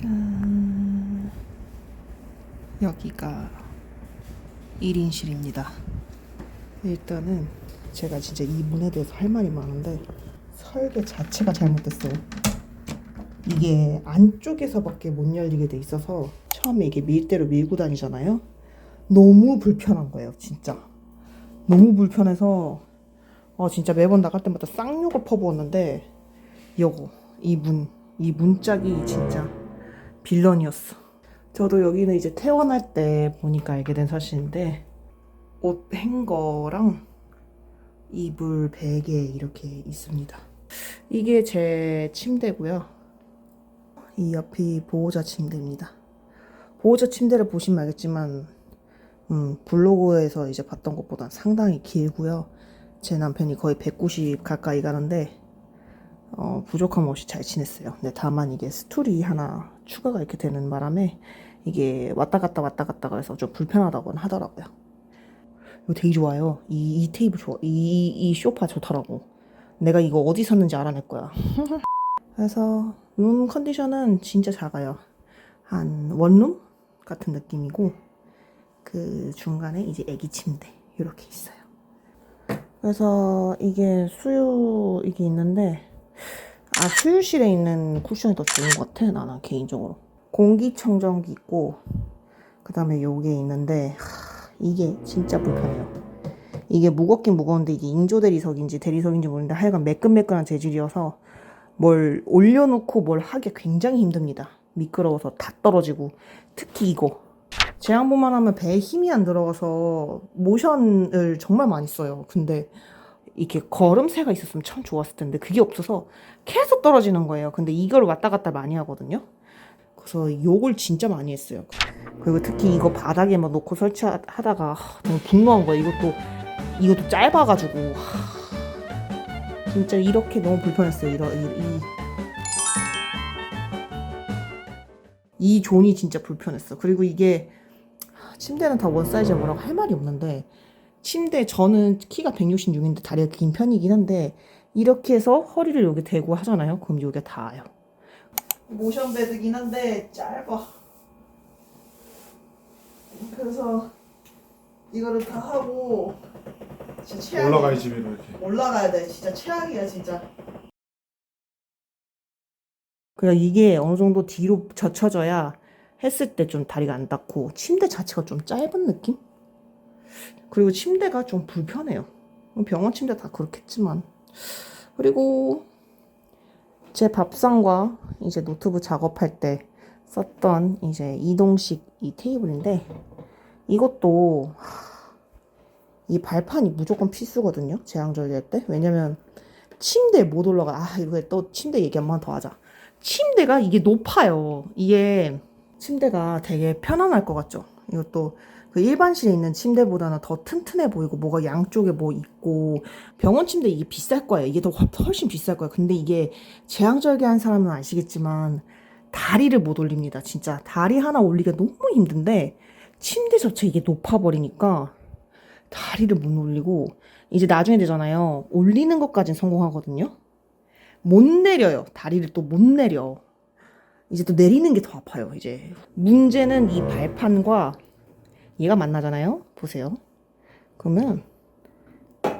짠. 여기가 1인실입니다. 일단은 제가 진짜 이 문에 대해서 할 말이 많은데 설계 자체가 잘못됐어요. 이게 안쪽에서밖에 못 열리게 돼 있어서 처음에 이게 밀대로 밀고 다니잖아요. 너무 불편한 거예요, 진짜. 너무 불편해서 어 진짜 매번 나갈 때마다 쌍욕을 퍼부었는데 요거 이 문, 이 문짝이 진짜 빌런이었어. 저도 여기는 이제 퇴원할 때 보니까 알게 된 사실인데 옷 행거랑 이불 베개 이렇게 있습니다. 이게 제 침대고요. 이 옆이 보호자 침대입니다. 보호자 침대를 보시면 알겠지만 음, 블로그에서 이제 봤던 것보다 상당히 길고요. 제 남편이 거의 190 가까이 가는데 어, 부족함 없이 잘 지냈어요. 근데 다만 이게 스툴이 하나 추가가 이렇게 되는 바람에 이게 왔다 갔다 왔다 갔다 해서 좀 불편하다고는 하더라고요. 이거 되게 좋아요. 이, 이 테이블 좋아. 이, 이 쇼파 좋더라고. 내가 이거 어디 샀는지 알아낼 거야. 그래서 룸 컨디션은 진짜 작아요. 한 원룸 같은 느낌이고 그 중간에 이제 애기 침대 이렇게 있어요. 그래서 이게 수유 이게 있는데 아 수유실에 있는 쿠션이 더 좋은 것 같아 나는 개인적으로. 공기청정기 있고 그 다음에 요게 있는데 하, 이게 진짜 불편해요. 이게 무겁긴 무거운데 이게 인조 대리석인지 대리석인지 모르는데 하여간 매끈매끈한 재질이어서 뭘 올려놓고 뭘 하기 굉장히 힘듭니다. 미끄러워서 다 떨어지고. 특히 이거. 제 양보만 하면 배에 힘이 안 들어가서 모션을 정말 많이 써요. 근데 이렇게 걸음새가 있었으면 참 좋았을 텐데 그게 없어서 계속 떨어지는 거예요. 근데 이걸 왔다 갔다 많이 하거든요. 그래서 욕을 진짜 많이 했어요. 그리고 특히 이거 바닥에 막 놓고 설치하다가 하, 너무 분노한 거예요. 이것도 이것도 짧아가지고 하, 진짜 이렇게 너무 불편했어요. 이러, 이, 이, 이 존이 진짜 불편했어. 그리고 이게 침대는 다 원 사이즈라 뭐라고 할 말이 없는데 침대 저는 키가 166인데 다리가 긴 편이긴 한데 이렇게 해서 허리를 여기 대고 하잖아요. 그럼 여기가 닿아요. 모션 베드긴 한데 짧아. 그래서 이거를 다 하고 진짜 최악이야. 올라가야지 위로 이렇게. 올라가야 돼. 진짜 최악이야, 진짜. 그냥 이게 어느 정도 뒤로 젖혀져야 했을 때 좀 다리가 안 닿고 침대 자체가 좀 짧은 느낌? 그리고 침대가 좀 불편해요. 병원 침대 다 그렇겠지만. 그리고 제 밥상과 이제 노트북 작업할 때 썼던 이제 이동식 이 테이블인데 이것도 이 발판이 무조건 필수거든요. 절개할 때. 왜냐면 침대에 못 올라가. 아, 이거 또 침대 얘기 한 번 더 하자. 침대가 이게 높아요. 이게 침대가 되게 편안할 것 같죠? 이것도 그 일반실에 있는 침대보다는 더 튼튼해 보이고 뭐가 양쪽에 뭐 있고 병원 침대 이게 비쌀 거예요. 이게 더 훨씬 비쌀 거예요. 근데 이게 제왕절개한 사람은 아시겠지만 다리를 못 올립니다. 진짜 다리 하나 올리기가 너무 힘든데 침대 자체 이게 높아 버리니까 다리를 못 올리고 이제 나중에 되잖아요. 올리는 것까진 성공하거든요. 못 내려요. 다리를 또 못 내려. 이제 또 내리는 게 더 아파요. 이제 문제는 이 발판과 얘가 만나잖아요. 보세요. 그러면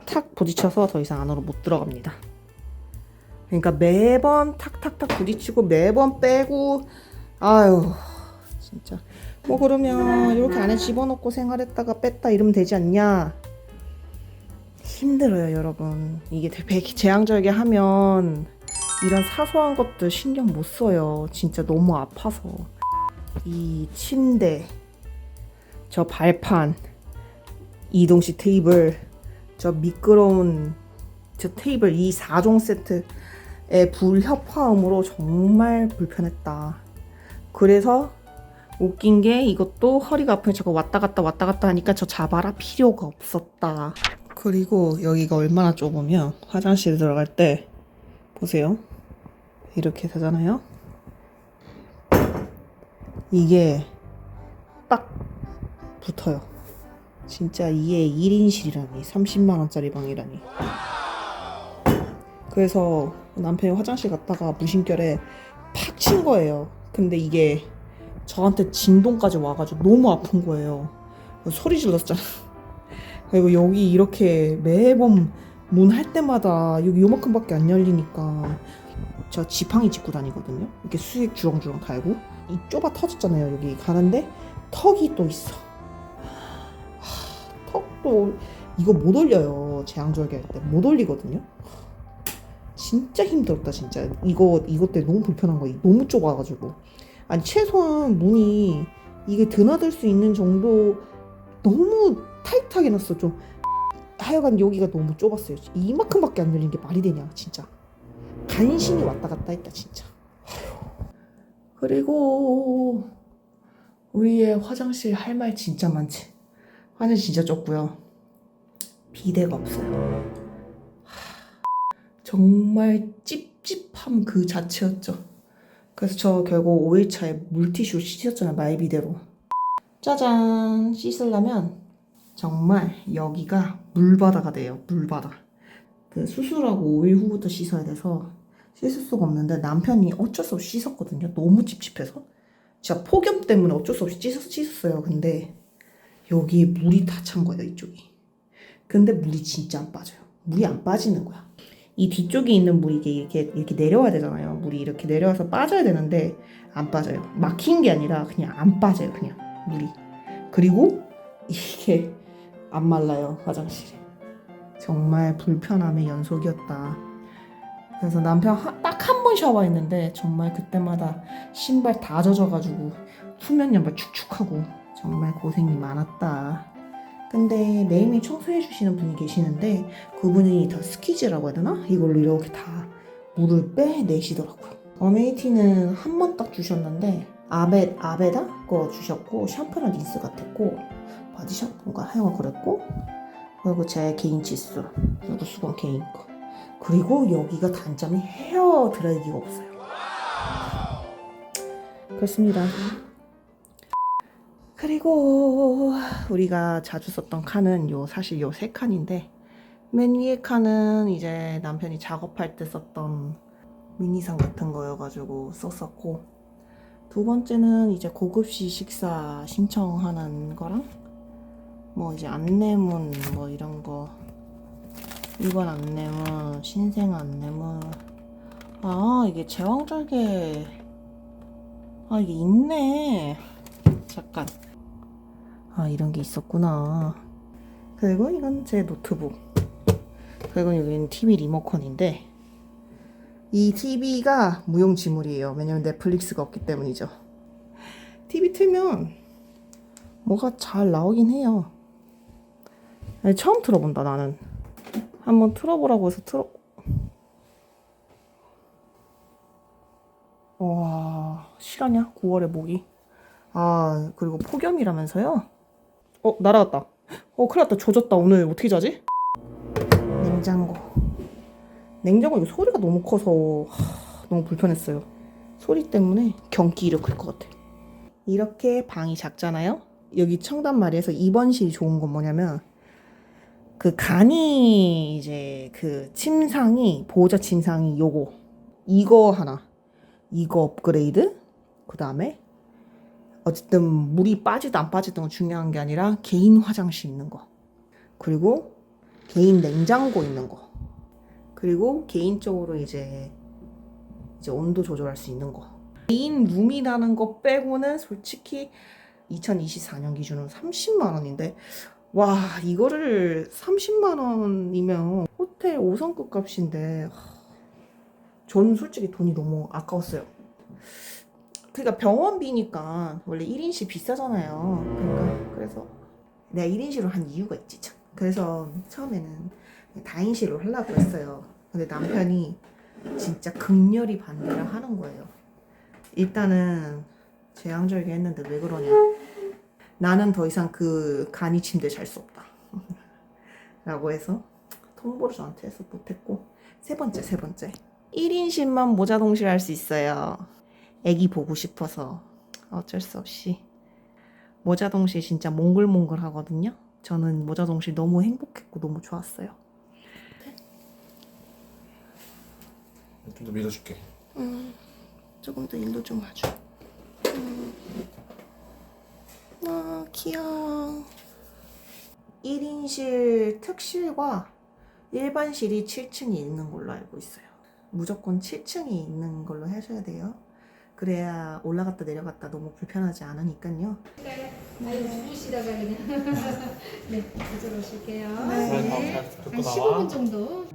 탁 부딪혀서 더 이상 안으로 못 들어갑니다. 그러니까 매번 탁탁탁 부딪히고 매번 빼고 아유 진짜 뭐 그러면 이렇게 안에 집어넣고 생활했다가 뺐다 이러면 되지 않냐? 힘들어요, 여러분. 이게 되게 재앙절개 하면 이런 사소한 것들 신경 못 써요. 진짜 너무 아파서. 이 침대, 저 발판, 이동식 테이블, 저 미끄러운 저 테이블 이 4종 세트의 불협화음으로 정말 불편했다. 그래서 웃긴 게 이것도 허리가 아프니 자꾸 왔다 갔다 왔다 갔다 하니까 저 자바라 필요가 없었다. 그리고 여기가 얼마나 좁으면 화장실 들어갈 때 보세요. 이렇게 되잖아요. 이게 딱 붙어요. 진짜 이게 1인실이라니 30만원짜리 방이라니. 그래서 남편이 화장실 갔다가 무심결에 팍 친 거예요. 근데 이게 저한테 진동까지 와가지고 너무 아픈 거예요. 소리 질렀잖아. 그리고 여기 이렇게 매번 문 할 때마다 여기 요만큼밖에 안 열리니까 저 지팡이 짚고 다니거든요. 이렇게 수액 주렁주렁 달고 이 좁아 터졌잖아요. 여기 가는데 턱이 또 있어. 하, 턱도 이거 못 올려요. 제왕절개 할 때 못 올리거든요. 진짜 힘들었다 진짜. 이거 이것 때문에 너무 불편한 거야. 너무 좁아가지고. 아니 최소한 문이 이게 드나들 수 있는 정도 너무 타이트하게 놨어 좀. 하여간 여기가 너무 좁았어요. 이만큼밖에 안 열린 게 말이 되냐 진짜. 간신히 왔다 갔다 했다 진짜. 그리고 우리의 화장실 할 말 진짜 많지. 화장실 진짜 좁고요. 비데가 없어요. 하, 정말 찝찝함 그 자체였죠. 그래서 저 결국 5일차에 물티슈 씻었잖아요. 마이비데로. 짜잔 씻으려면 정말 여기가 물바다가 돼요. 물바다. 그 수술하고 5일 후부터 씻어야 돼서 씻을 수가 없는데 남편이 어쩔 수 없이 씻었거든요. 너무 찝찝해서. 진짜 폭염 때문에 어쩔 수 없이 씻었, 씻었어요. 근데 여기 물이 다 찬 거예요. 이쪽이. 근데 물이 진짜 안 빠져요. 물이 안 빠지는 거야. 이 뒤쪽에 있는 물이 이게 이렇게 이렇게 내려와야 되잖아요. 물이 이렇게 내려와서 빠져야 되는데 안 빠져요. 막힌 게 아니라 그냥 안 빠져요. 그냥 물이. 그리고 이게 안 말라요. 화장실이. 정말 불편함의 연속이었다. 그래서 남편 딱 한 번 샤워했는데 정말 그때마다 신발 다 젖어가지고 후면 양말 축축하고 정말 고생이 많았다. 근데 매일매일 청소해 주시는 분이 계시는데 그분이 다 스키즈라고 해야 되나? 이걸로 이렇게 다 물을 빼내시더라고요. 어메이티는 한 번 딱 주셨는데 아베 아베다 거 주셨고 샴푸랑 린스 같았고 바디 샴푸인가 하여간 그랬고 그리고 제 개인 치수 그리고 수건 개인 거 그리고 여기가 단점이 헤어 드라이기가 없어요. 그렇습니다. 그리고 우리가 자주 썼던 칸은 요 사실 요 세 칸인데 맨 위에 칸은 이제 남편이 작업할 때 썼던 미니상 같은 거여가지고 썼었고 두 번째는 이제 고급시 식사 신청하는 거랑 뭐 이제 안내문 뭐 이런 거 일반 안내문 신생 안내문. 아 이게 제왕절개. 아 이게 있네. 잠깐 아 이런 게 있었구나. 그리고 이건 제 노트북. 그리고 여기는 TV 리모컨인데 이 TV가 무용지물이에요. 왜냐면 넷플릭스가 없기 때문이죠. TV 틀면 뭐가 잘 나오긴 해요. 아니, 처음 틀어본다 나는. 한번 틀어보라고 해서 틀어 와 실화냐 9월에 모기? 아 그리고 폭염이라면서요? 어 날아갔다. 어 큰일 났다. 조졌다. 오늘 어떻게 자지? 냉장고. 냉장고 이거 소리가 너무 커서 하, 너무 불편했어요. 소리 때문에 경기 일으킬 것 같아. 이렇게 방이 작잖아요? 여기 청담마리에서 입원실이 좋은 건 뭐냐면 그 간이 이제 그 침상이 보호자 침상이 요거. 이거 하나. 이거 업그레이드. 그 다음에 어쨌든 물이 빠지도 안 빠지든 건 중요한 게 아니라 개인 화장실 있는 거. 그리고 개인 냉장고 있는 거. 그리고 개인적으로 이제 이제 온도 조절할 수 있는 거. 개인 룸이라는 거 빼고는 솔직히 2024년 기준으로 30만 원인데 와 이거를 30만 원이면 호텔 5성급 값인데 하, 저는 솔직히 돈이 너무 아까웠어요. 그러니까 병원비니까 원래 1인실 비싸잖아요. 그러니까 그래서 내가 1인실로 한 이유가 있지 참. 그래서 처음에는 다인실로 하려고 했어요. 근데 남편이 진짜 극렬히 반대를 하는 거예요. 일단은 제왕절개 했는데 왜 그러냐. 나는 더 이상 그 간이 침대 잘 수 없다. 라고 해서 통보를 저한테 해서 못했고 세 번째 세 번째 1인실만 모자 동실 할수 있어요. 애기 보고 싶어서 어쩔 수 없이 모자 동실 진짜 몽글몽글 하거든요. 저는 모자 동실 너무 행복했고 너무 좋았어요. 좀더 믿어줄게. 조금 더 일도 좀 하죠. 아 귀여워 1인실 특실과 일반실이 7층이 있는 걸로 알고 있어요 무조건 7층이 있는 걸로 하셔야 돼요 그래야 올라갔다 내려갔다 너무 불편하지 않으니까요. 아유 주무시다가 그냥. 네 가져오실게요. 네. 한 15분 정도